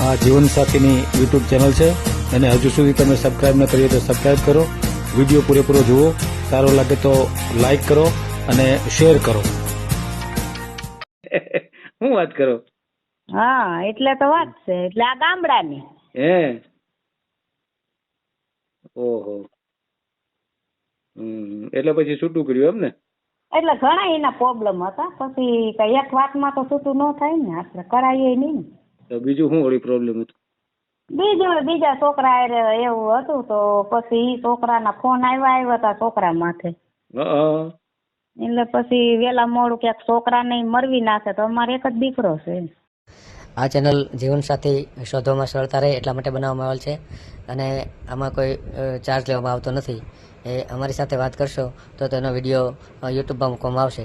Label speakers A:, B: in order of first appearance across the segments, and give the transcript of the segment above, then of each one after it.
A: આ જીવનસાથીની YouTube channel છે. અને હજુ સુધી તમે સબસ્ક્રાઈબ ન કરી હોય તો સબસ્ક્રાઈબ કરો. વીડિયો પૂરેપૂરો જુઓ. સારો લાગે તો લાઈક કરો અને શેર કરો. હું વાત કરો?
B: હા એટલે તો વાત છે. એટલે આ ગામડાની.
A: હે? ઓહો. હમ એટલે પછી છૂટું કર્યું એમ ને?
B: એટલે ઘણા એના પ્રોબ્લેમ હતા. પછી કઈ એક વાતમાં તો છૂટું ન થાય ને. આપણે કરાવીએ નહીં. ને.
A: તો બીજું શું વળી પ્રોબ્લેમ હતો?
B: બીજું બીજા છોકરા હારે એવું હતું તો પછી ઈ છોકરાના ફોન આવ્યા આવ્યા હતા છોકરા માથે.
A: હા.
B: એટલે પછી વેલા મોડું ક્યાંક છોકરાને મરવી નાખે તો અમારે એક જ દીકરો છે.
C: આ ચેનલ જીવનસાથી શોધવામાં સરળતા રહે એટલા માટે બનાવવામાં આવેલ છે અને આમાં કોઈ ચાર્જ લેવામાં આવતો નથી. એ અમારી સાથે વાત કરશો તો તેનો વીડિયો યુટ્યુબમાં મૂકવામાં આવશે.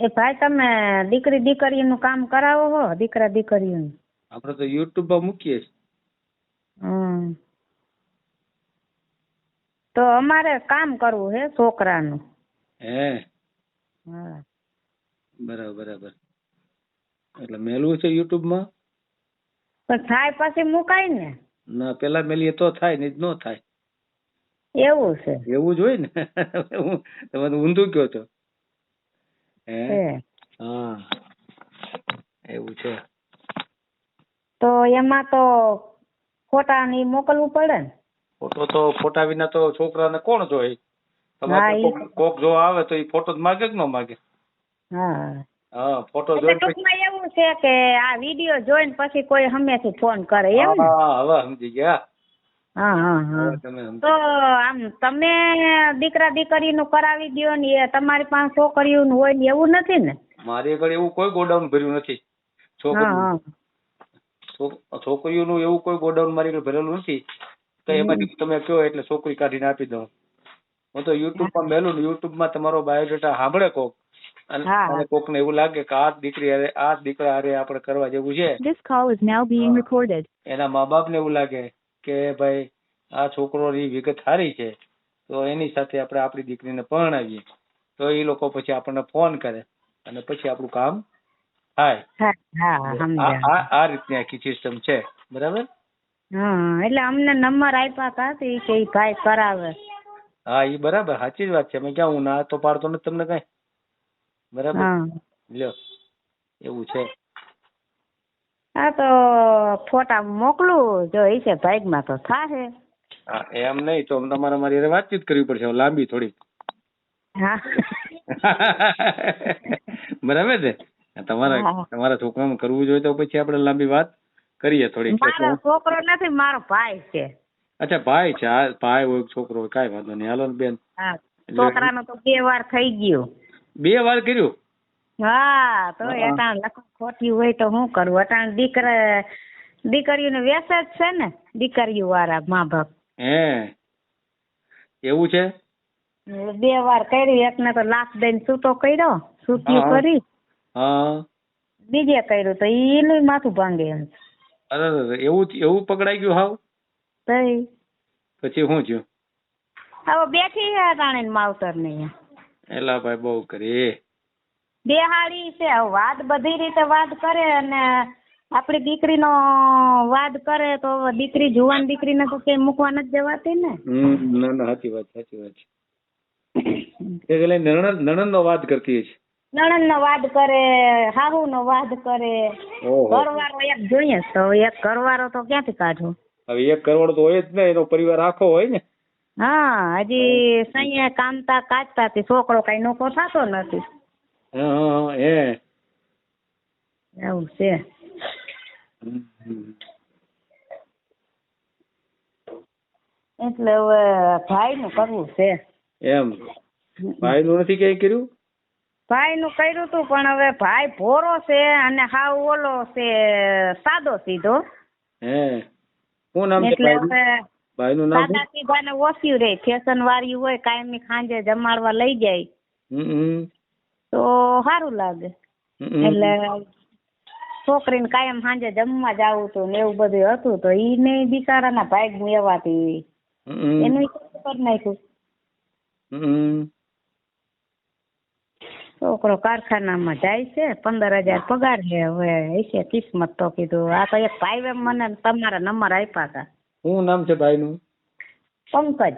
B: એ ભાઈ તમે દીકરી દીકરીનું કામ કરાવો હો દીકરા દીકરીનું.
A: આપણે તો યુટ્યુબ પર મૂકીએ છીએ.
B: હમ. તો અમારે કામ કરવું હે છોકરાનું.
A: હે?
B: હા.
A: બરાબર બરાબર. એટલે મેલવું છે યુટ્યુબમાં
B: પણ થાય પછી મુકાય ને.
A: ના પેલા મેલીએ તો થાય ને ન થાય.
B: એવું છે.
A: એવું જ હોય ને. હું તમે ઊંધું કયો છો હે? હા. એવું છે.
B: તો એમાં તો ફોટા ની મોકલવું પડે ને?
A: ફોટો તો ફોટા વિના તો છોકરાને કોણ જોઈ? તમારે કોક- કોક જો આવે તો એ ફોટો જ માગે કે ન માગે?
B: હા.
A: હા ફોટો
B: એટલે ટૂંકમાં એવું છે કે આ વીડિયો જોઈને પછી કોઈ હમેથી ફોન કરે એમ ને?
A: હા હવે સમજી ગયા.
B: હા હા હા.
A: તમે
B: તો આમ તમે દીકરા દીકરીનું કરાવી દો ને એ તમારી પાસે છોકરીઓનું હોય ને એવું નથી ને?
A: મારી આગળ એવું કોઈ ગોડાઉન ભર્યું નથી.
B: હા
A: છોકરી છોકરીઓનું એવું કોઈ ગોડાઉન મારી આગળ ભરેલું નથી. તો એમાંથી તમે કયો એટલે છોકરી કાઢીને આપી દઉં. હું તો યુટ્યુબમાં મેલું ને યુટ્યુબમાં તમારો બાયોડેટા સાંભળે કોક. અને કોક ને એવું લાગે કે આ દીકરી અરે આ દીકરા અરે આપણે કરવા જેવું છે. એના મા બાપ ને એવું લાગે. કે ભાઈ આ છોકરોની વિગત સારી છે તો એની સાથે આપણે આપણી દીકરીને પરણાવીએ. તો એ લોકો પછી આપણને ફોન કરે અને પછી આપણું કામ થાય. આ રીતની આખી સિસ્ટમ છે. બરાબર?
B: એટલે અમને નંબર આપ્યા હતા તો કે ભાઈ કરાવે.
A: હા એ બરાબર સાચી જ વાત છે. મેં ક્યાં હું ના તો પાડતો નથી તમને કઈ. બરાબર? લ્યો એવું છે.
B: હા તો ફોટા મોકલું જો હશે ભાગમાં તો થાશે
A: હા એમ નહીં તો તમારે મારી હારે વાતચીત કરવી પડશે લાંબી થોડી
B: હા.
A: બરાબર છે? તમારા. તમારા છોકરાને કરવું જોઈએ તો પછી આપણે લાંબી વાત કરીએ થોડી
B: મારો છોકરો નથી મારો ભાઈ છે.
A: અચ્છા ભાઈ છે. ભાઈ હોય છોકરો હોય કાંઈ વાંધો નહીં. હાલો ને બેન.
B: છોકરાનો તો બે વાર થઈ ગયું.
A: બે વાર કર્યું?
B: હા તો
A: હા.
B: અટાણ લખો ખોટી હોય તો શું કરવું અટાણ દીકરા દીકરીઓને વેસ જ છે ને દીકરીઓ વાળા મા બાપ
A: હે એવું છે?
B: બે વાર કર્યું એકને તો લાખ દઈને છૂટો કર્યો છૂટ્યું કરી
A: હા.
B: બીજે કર્યું તો એનું માથું ભાંગે એમ.
A: અરે એવું એવું પકડાઈ ગયું હાવ?
B: તઈ.
A: પછી શું થયું?
B: હવે બેઠી હે અટાણે માવતર ને
A: એલા ભાઈ બહુ કરી.
B: બેહાડી છે. વાદ વાત બધી રીતે વાત કરે અને આપણી દીકરીનો વાદ કરે તો દીકરી જુવાન દીકરીને તો કઈ મૂકવા નથી દેવાતી ને?
A: ના ના સાચી વાત સાચી વાત છે. એટલે નણંદ નણંદ નો વાત કરતી છે
B: નણંદ નો વાદ કરે હાહુ નો વાદ કરે ઘરવાળો એક જોઈએ તો એક ઘરવાળો તો ક્યાંથી કાઢો?
A: હવે એક કરોડ તો હોય જ ને એનો પરિવાર આખો હોય ને.
B: હા હજી સૈયા કામતા કાચતા છોકરો કઈ નોકો થતો નથી.
A: હે
B: એવું છે. એટલે હવે ભાઈ નું કરવું છે.
A: એમ. ભાઈ નું નથી ક્યાંય કર્યું?
B: ભાઈ નું કર્યું તું પણ હવે ભાઈ ભોરો છે અને હાવ ઓલો છે સાદો સીધો.
A: હે. શું નામ છે
B: એટલે
A: ભાઈ ભાઈનું નામ
B: સાદા સીધા ને ઓછું રે. ફેશન વાળી હોય કાયમી સાંજે જમાડવા લઈ જાય.
A: હમ.
B: તો સારું લાગે. એટલે છોકરી છોકરીને કાયમ સાંજે જમવા જાવું હતું ને એવું બધું હતું તો ઈ ને બિચારાના ભાઈ હું
A: હમ.
B: એનું કરી નાખ્યું. છોકરો કારખાનામાં જાય છે પંદર હજાર પગાર છે હવે હશે કિસ્મત તો કીધું. આ તો એક ભાઈ મને તમારા નંબર આપ્યા હતા.
A: શું નામ છે ભાઈનું?
B: પંકજ.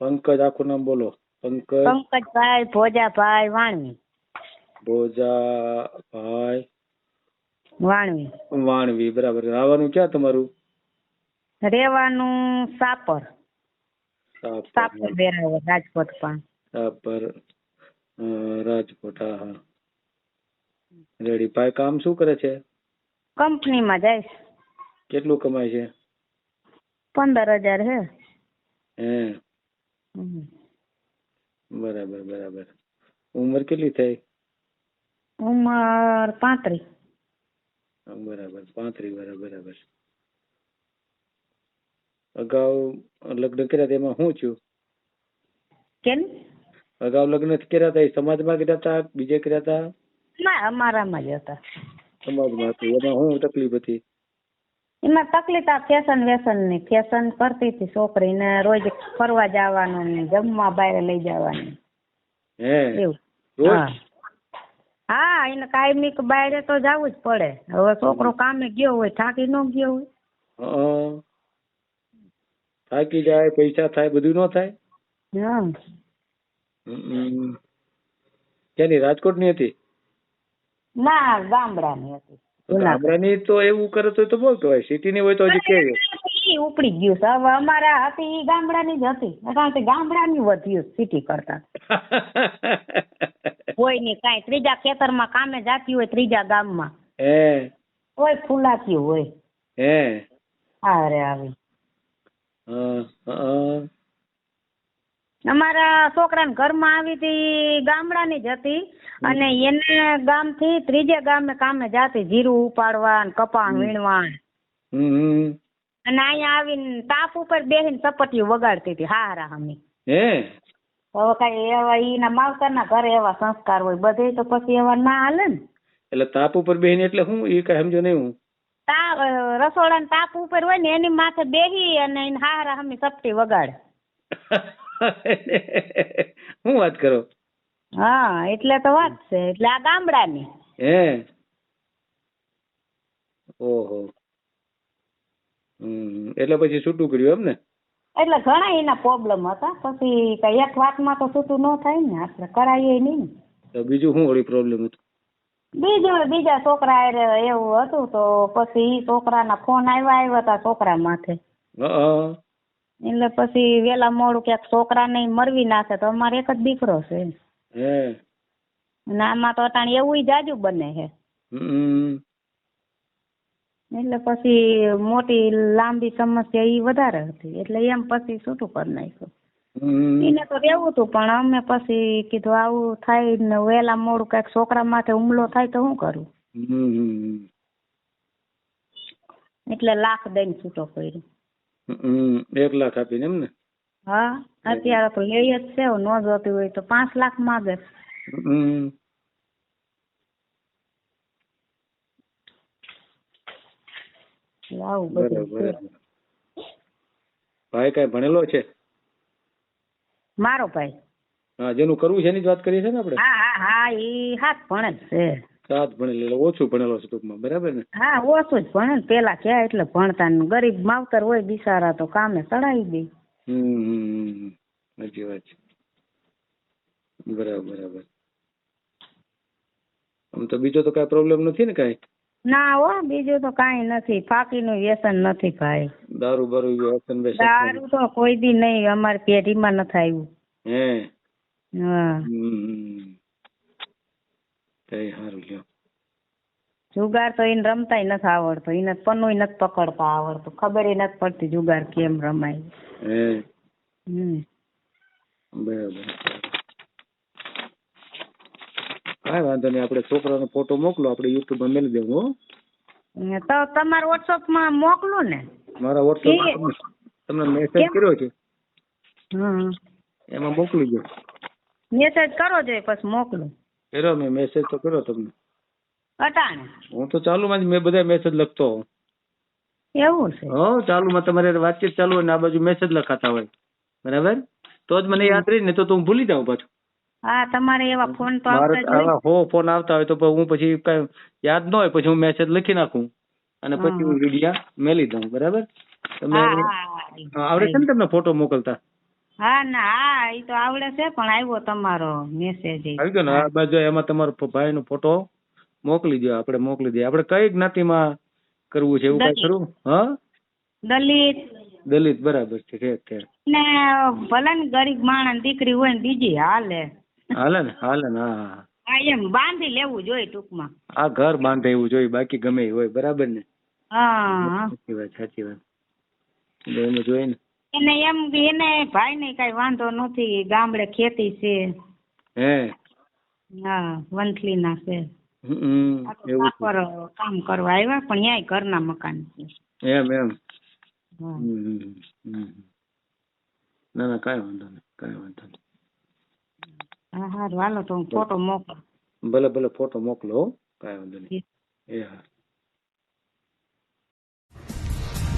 A: પંકજ આખું નામ બોલો. પંકજ.
B: પંકજભાઈ ભોજાભાઈ વાણવી.
A: ભોજાભાઈ.
B: વાણવી.
A: વાણવી બરાબર. આવવાનું ક્યાં તમારું?
B: રેવાનું સાપર. સાપર. વેરાવળ રાજકોટ પણ.
A: સાપર રાજકોટ હા હા. રેડી. ભાઈ કામ શું કરે છે?
B: કંપનીમાં જાય.
A: કેટલું કમાય છે?
B: પંદર હજાર હે.
A: હે.
B: હમ.
A: બરાબર બરાબર. ઉંમર કેટલી થઈ?
B: ઉંમર પાંત્રીસ.
A: હા, બરાબર. પાંત્રીસ બરાબર બરાબર. અગાઉ લગ્ન કર્યા તેમાં શું થયું
B: કેમ?
A: અગાઉ લગ્ન કર્યા હતા એ સમાજમાં કર્યા હતા બીજે કર્યા હતા?
B: ના અમારામાં જ હતા.
A: સમાજમાં હતું એમાં શું તકલીફ હતી?
B: એમાં તકલીફ આ ફેશન વેશનની ફેશન કરતી હતી છોકરીને રોજ ફરવા જવાનું ને જમવા બહાર લઈ જવાનું. એવું. હા. હા એને કાયમી બહાર તો જવું જ પડે. હવે છોકરો કામે ગયો હોય થાકી નો ગયો હોય.
A: થાકી જાય પૈસા થાય બધું નો થાય?
B: હા.
A: ક્યાંની? રાજકોટની હતી?
B: ના ગામડાની હતી.
A: ગામડાની તો એવું કરે તો બહુ કહેવાય સિટીની હોય તો હજી કેવી
B: ઉપડી ગયું છે. હવે અમારા હતી ઈ ગામડાની જ હતી. કારણ કે ગામડાની વધ્યું સિટી કરતા. કોઈ ની કાંઈ. ત્રીજા ખેતરમાં કામે જાતી હોય ત્રીજા ગામમાં.
A: હે.
B: કોઈ ફૂલાતી હોય.
A: હે.
B: અરે આવી.
A: હં, હં.
B: અમારા છોકરાને ઘરમાં આવી હતી ગામડાની જ હતી. અને એને ગામથી ત્રીજે ગામે કામે જાતી જીરું ઉપાડવા ને કપાણ વીણવા. અને અહીંયા આવીને તાપ ઉપર બેસીને ચપટીઓ વગાડતી હતી હારા હમી
A: હે
B: હવે કઈ એવા ઈના માવતરના ઘરે એવા સંસ્કાર હોય બધે તો પછી એવા ના હાલે ને.
A: એટલે તાપ ઉપર બેહીને એટલે હું એ કઈ સમજો નહીં હું?
B: તાપ રસોડા તાપ ઉપર હોય ને એની માથે બેહી અને એને હારા હમી ચપટી વગાડે.
A: શું વાત કરો?
B: હા એટલે તો વાત છે. એટલે આ ગામડાની.
A: હે? ઓહો. હમ એટલે પછી છૂટું કર્યું એમ ને
B: એટલે ઘણા એના પ્રોબ્લેમ હતા. પછી કઈ એક વાતમાં તો છૂટું ન થાય ને. આપણે કરાવીએ નહીં.
A: તો બીજું શું વળી પ્રોબ્લેમ હતું?
B: બીજું બીજા છોકરા એવું હતું તો પછી છોકરાના ફોન આવ્યા આવ્યા હતા છોકરા માથે. એટલે પછી વેલા મોડું ક્યાંક છોકરાને ને મરવી નાખે તો અમારે એક જ દીકરો છે.
A: હે.
B: અને આમાં તો અટાણે એવું જાજુ બને છે. એટલે પછી મોટી લાંબી સમસ્યા ઈ વધારે હતી. એટલે એમ પછી છૂટું કરી નાખ્યું. એને તો રહેવું હતું પણ અમે પછી કીધું આવું થાય ને વહેલા મોડું કંઈક છોકરા માથે હુમલો થાય તો શું કરું?
A: હમ, હમ,
B: એટલે લાખ દઈને છૂટો કર્યો.
A: હમ. એક લાખ આપીને એમ ને
B: હા અત્યારે તો લઈ જ છે ન જોતી હોય તો પાંચ લાખ માગે.
A: હમ. બરાબર બરાબર. ભાઈ કઈ ભણેલો છે?
B: મારો ભાઈ.
A: હા જેનું કરવું છે એની જ વાત કરીએ છીએ ને આપણે?
B: હા હા હા એ હાથ ભણે છે.
A: સાત ભણેલો એટલે ઓછું ભણેલો છે ટૂંકમાં બરાબર ને?
B: હા ઓછું જ ભણે ને પેલા ક્યાં એટલે ભણતા ગરીબ માવતર હોય બિચારા તો કામે ચડાવી દે.
A: હમ સાચી વાત છે. બરાબર બરાબર. આમ તો બીજો તો કઈ પ્રોબ્લેમ નથી ને કઈ?
B: ના હો બીજું તો કાંઈ નથી. ફાકીનું વ્યસન નથી ભાઈ.
A: દારૂ બારૂ વ્યસન બેસન
B: દારૂ તો કોઈ દી નહીં અમારી પેઢીમાં નથી આવ્યું.
A: હે?
B: હા.
A: હમ, હમ. સારું લ્યો
B: જુગાર તો એને રમતા નથી આવડતો. એને પન્નુય નથી પકડતા આવડતું. ખબર નથી પડતી જુગાર કેમ રમાય.
A: કઈ
B: હમ.
A: બરાબર. કાંઈ વાંધો નહીં આપણે છોકરાનો ફોટો મોકલો આપણે યુટ્યુબમાં મેલી દેવું
B: તો તમારા વોટ્સઅપમાં મોકલું ને.
A: મારા વોટ્સઅપ તમને મેસેજ? કર્યો છે? એમાં મોકલી દો.
B: મેસેજ કરો જોઈએ પછી મોકલું.
A: કર્યો મેં મેસેજ તો કર્યો તમને.
B: અટાણે
A: હું તો ચાલુમાં જ મેં બધા મેસેજ લખતો હોઉં.
B: એવું છે?
A: હો ચાલુમાં તમારે હારે વાતચીત ચાલુ હોય ને આ બાજુ મેસેજ લખાતા હોય. બરાબર? તો જ મને યાદ રહી ને તો તો હું ભૂલી જાઉં પાછું.
B: હા તમારે એવા ફોન તો
A: મારે
B: આવતા જ હોય.
A: આવા હો ફોન આવતા હોય તો પછી હું પછી કઈ યાદ ન હોય પછી હું મેસેજ લખી નાખું. અને પછી હું. વિડીયા મેલી દઉં બરાબર? તમે
B: હા હા
A: હા, આવડે છે ને તમને ફોટો મોકલતા?
B: હા ના હા એ તો આવડે છે પણ આવ્યો તમારો મેસેજ
A: આવી ગયો ને આ બાજુ એમાં તમારો ભાઈ નો ફોટો મોકલી દો આપણે મોકલી દઈએ આપણે કઈ જ્ઞાતિમાં કરવું છે એવું કઈ. ખરું? હા?
B: દલિત.
A: દલિત બરાબર છે ઠીક ઠીક.
B: ને ભલે ને ગરીબ માણસ દીકરી હોય ને બીજી હાલે.
A: હાલે ને હાલે ને હા. હા.
B: એમ બાંધી લેવું જોઈએ ટૂંકમાં.
A: આ ઘર બાંધે એવું જોઈએ બાકી ગમે હોય બરાબર ને?
B: હા.
A: સાચી વાત સાચી વાત. એટલે એમાં જોઈએ ને.
B: એને એમ એને ભાઈ ને કઈ વાંધો નથી ગામડે ખેતી છે.
A: હે?
B: હા વંથલી ના છે. કામ કરવા આવ્યા પણ ન્યાય ઘરના મકાન છે.
A: એમ એમ. ના ના કઈ વાંધો નહીં કઈ વાંધો નહીં.
B: હા હારું હાલો તો હું ફોટો મોકલું.
A: ભલે ભલે ફોટો મોકલો કઈ વાંધો નહીં. એ હા.